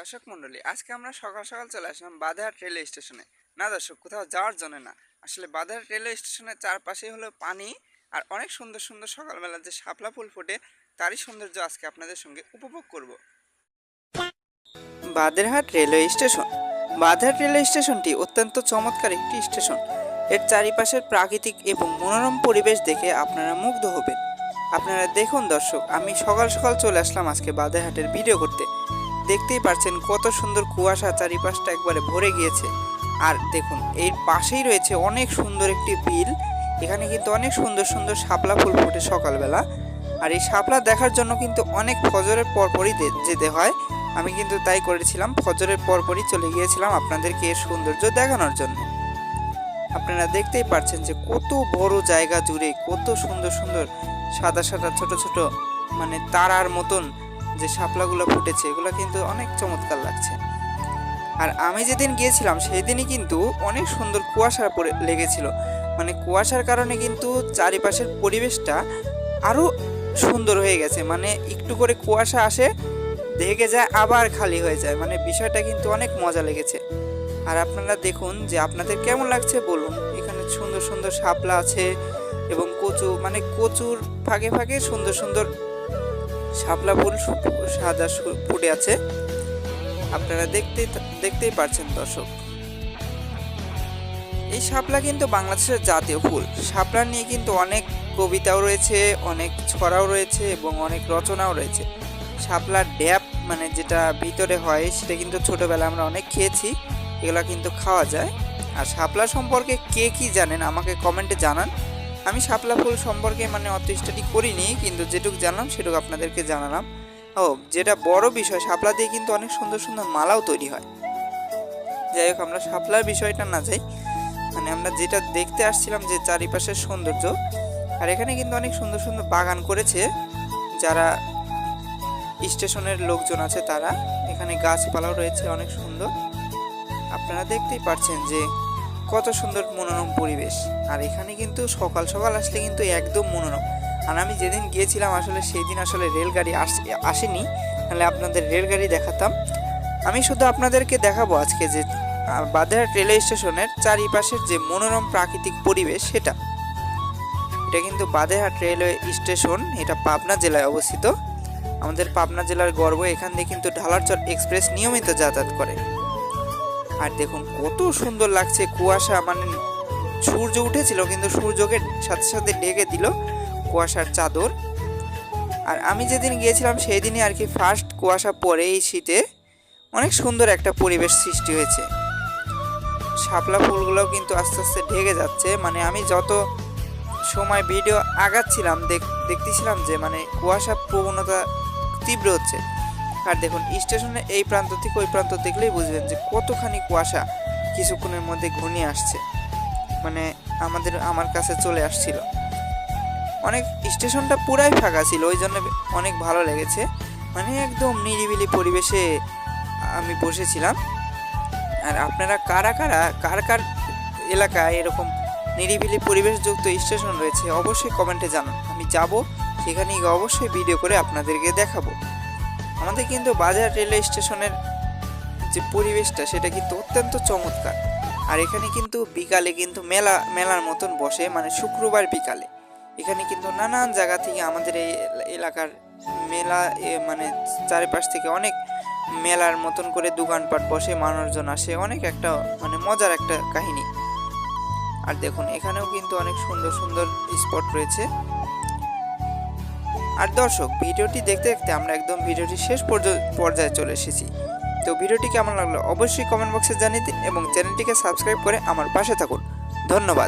দর্শক মণ্ডলী, আজকে আমরা সকাল সকাল চলে আসলাম বাধার রেলওয়ে স্টেশনে। না দর্শক, কোথাও যাওয়ার জন্য না। আসলে বাধার রেলওয়ে স্টেশনের চারপাশে হলো পানি আর অনেক সুন্দর সুন্দর সকালবেলা যে শাপলা ফুল ফোটে, তারই সৌন্দর্য আজকে আপনাদের সঙ্গে উপভোগ করব। Baderhat railway station. বাধার রেলওয়ে স্টেশনটি অত্যন্ত চমৎকার একটি স্টেশন। এর চারিপাশের প্রাকৃতিক এবং মনোরম পরিবেশ দেখে আপনারা মুগ্ধ হবেন। আপনারা দেখুন দর্শক, আমি সকাল সকাল চলে আসলাম আজকে বাদেরহাটের ভিডিও করতে। দেখতেই পাচ্ছেন কত সুন্দর কুয়াশা চারিপাশটা একবারে ভরে গিয়েছে। আর দেখুন, এর পাশেই রয়েছে অনেক সুন্দর একটি বিল। এখানে কিন্তু অনেক সুন্দর সুন্দর শাপলা ফুল ফোটে সকালবেলা। আর এই শাপলা দেখার জন্য কিন্তু অনেক ফজরের পরপরই যেতে হয়। আমি কিন্তু তাই করেছিলাম, ফজরের পরপরই চলে গিয়েছিলাম আপনাদেরকে এর সৌন্দর্য দেখানোর জন্য। আপনারা দেখতেই পাচ্ছেন যে কত বড় জায়গা জুড়ে কত সুন্দর সুন্দর সাদা সাদা ছোট ছোট মানে তারার মতন যে শাপলাগুলো ফুটেছে, এগুলো কিন্তু অনেক চমৎকার লাগছে। আর আমি যেদিন গিয়েছিলাম সেই দিনই কিন্তু অনেক সুন্দর কুয়াশা পড়ে, লেগেছিল। মানে কুয়াশার কারণে কিন্তু চারিপাশের পরিবেশটা আরও সুন্দর হয়ে গেছে। মানে একটু করে কুয়াশা আসে দেখে যায়, আবার খালি হয়ে যায়। মানে বিষয়টা কিন্তু অনেক মজা লেগেছে। আর আপনারা দেখুন যে আপনাদের কেমন লাগছে বলুন। এখানে সুন্দর সুন্দর শাপলা আছে এবং কচু মানে কচুর ফাঁকে ফাঁকে সুন্দর সুন্দর শাপলা ফুল সাদা ফুটে আছে। আপনারা দেখতেই দেখতেই পারছেন, দর্শক। এই শাপলা কিন্তু বাংলাদেশের জাতীয় ফুল। শাপলা নিয়ে কিন্তু অনেক কবিতাও রয়েছে, অনেক ছড়াও রয়েছে এবং অনেক রচনাও রয়েছে। শাপলার ড্যাপ মানে যেটা ভিতরে হয়, সেটা কিন্তু ছোটোবেলায় আমরা অনেক খেয়েছি। এগুলো কিন্তু খাওয়া যায়। আর শাপলা সম্পর্কে কে কি জানেন, আমাকে কমেন্টে জানান। আমি শাপলা ফুল সম্পর্কে মানে অত স্টাডি করিনি, কিন্তু যেটুকু জানলাম সেটুকু আপনাদেরকে জানালাম। ও, যেটা বড় বিষয়, শাপলা দিয়ে কিন্তু অনেক সুন্দর সুন্দর মালাও তৈরি হয়। যাই হোক, আমরা শাপলার বিষয়টা না যাই। মানে আমরা যেটা দেখতে আসছিলাম যে চারিপাশের সৌন্দর্য, আর এখানে কিন্তু অনেক সুন্দর সুন্দর বাগান করেছে। যারা স্টেশনের লোকজন আছে তারা। এখানে গাছপালাও রয়েছে অনেক সুন্দর। আপনারা দেখতেই পাচ্ছেন যে কত সুন্দর মনোরম পরিবেশ। আর এখানে কিন্তু সকাল সকাল আসলে কিন্তু একদম মনোরম। আর আমি যেদিন গিয়েছিলাম আসলে সেই দিন আসলে রেলগাড়ি আস- আসেনি। তাহলে আপনাদের রেলগাড়ি দেখাতাম। আমি শুধু আপনাদেরকে দেখাবো আজকে যে বাদেরহাট রেলওয়ে স্টেশনের চারিপাশের যে মনোরম প্রাকৃতিক পরিবেশ সেটা। এটা কিন্তু বাদেরহাট রেলওয়ে স্টেশন, এটা পাবনা জেলায় অবস্থিত। আমাদের পাবনা জেলার গর্ব এখান দিয়ে কিন্তু ঢালারচর এক্সপ্রেস নিয়মিত যাতায়াত করে। আর দেখুন কত সুন্দর লাগছে, কুয়াশা মানে সূর্য উঠেছিল, কিন্তু সূর্যকে সাথে সাথে ঢেকে দিল কুয়াশার চাদর। আর আমি যেদিন গিয়েছিলাম সেই দিনই আর কি ফার্স্ট কুয়াশা পরে এই শীতে। অনেক সুন্দর একটা পরিবেশ সৃষ্টি হয়েছে। শাপলা ফুলগুলোও কিন্তু আস্তে আস্তে ঢেকে যাচ্ছে। মানে আমি যত সময় ভিডিও আগাচ্ছিলাম, দেখ, দেখতেছিলাম যে মানে কুয়াশা প্রবণতা তীব্র হচ্ছে। আর দেখুন, স্টেশনে এই প্রান্ত থেকে ওই প্রান্ত দেখলেই বুঝবেন যে কতখানি কুয়াশা কিছুক্ষণের মধ্যে ঘনিয়ে আসছে। মানে আমাদের, আমার কাছে চলে আসছিল। অনেক, স্টেশনটা পুরাই ফাঁকা ছিল, ওই জন্য অনেক ভালো লেগেছে। মানে একদম নিরিবিলি পরিবেশে আমি বসেছিলাম। আর আপনারা কারা কারা, কার কার এলাকায় এরকম নিরিবিলি পরিবেশযুক্ত স্টেশন রয়েছে, অবশ্যই কমেন্টে জানান। আমি যাব সেখানে গিয়ে অবশ্যই ভিডিও করে আপনাদেরকে দেখাবো। আমাদের কিন্তু বাজার রেলওয়ে স্টেশনের যে পরিবেশটা, সেটা কিন্তু অত্যন্ত চমৎকার। আর এখানে কিন্তু বিকালে কিন্তু মেলা, মেলার মতন বসে মানে শুক্রবার বিকালে। এখানে কিন্তু নানান জায়গা থেকে আমাদের এই এলাকার মেলা মানে চারিপাশ থেকে অনেক মেলার মতন করে দোকানপাট বসে, মানুষজন আসে। অনেক একটা মানে মজার একটা কাহিনী। আর দেখুন, এখানেও কিন্তু অনেক সুন্দর সুন্দর স্পট রয়েছে। আর দর্শক, ভিডিওটি দেখতে দেখতে আমরা একদম ভিডিওটি শেষ পর্য- পর্যায়ে চলে এসেছি। তো ভিডিওটি কেমন লাগল অবশ্যই কমেন্ট বক্সে জানিয়ে দিন এবং চ্যানেলটিকে সাবস্ক্রাইব করে আমার পাশে থাকুন। ধন্যবাদ।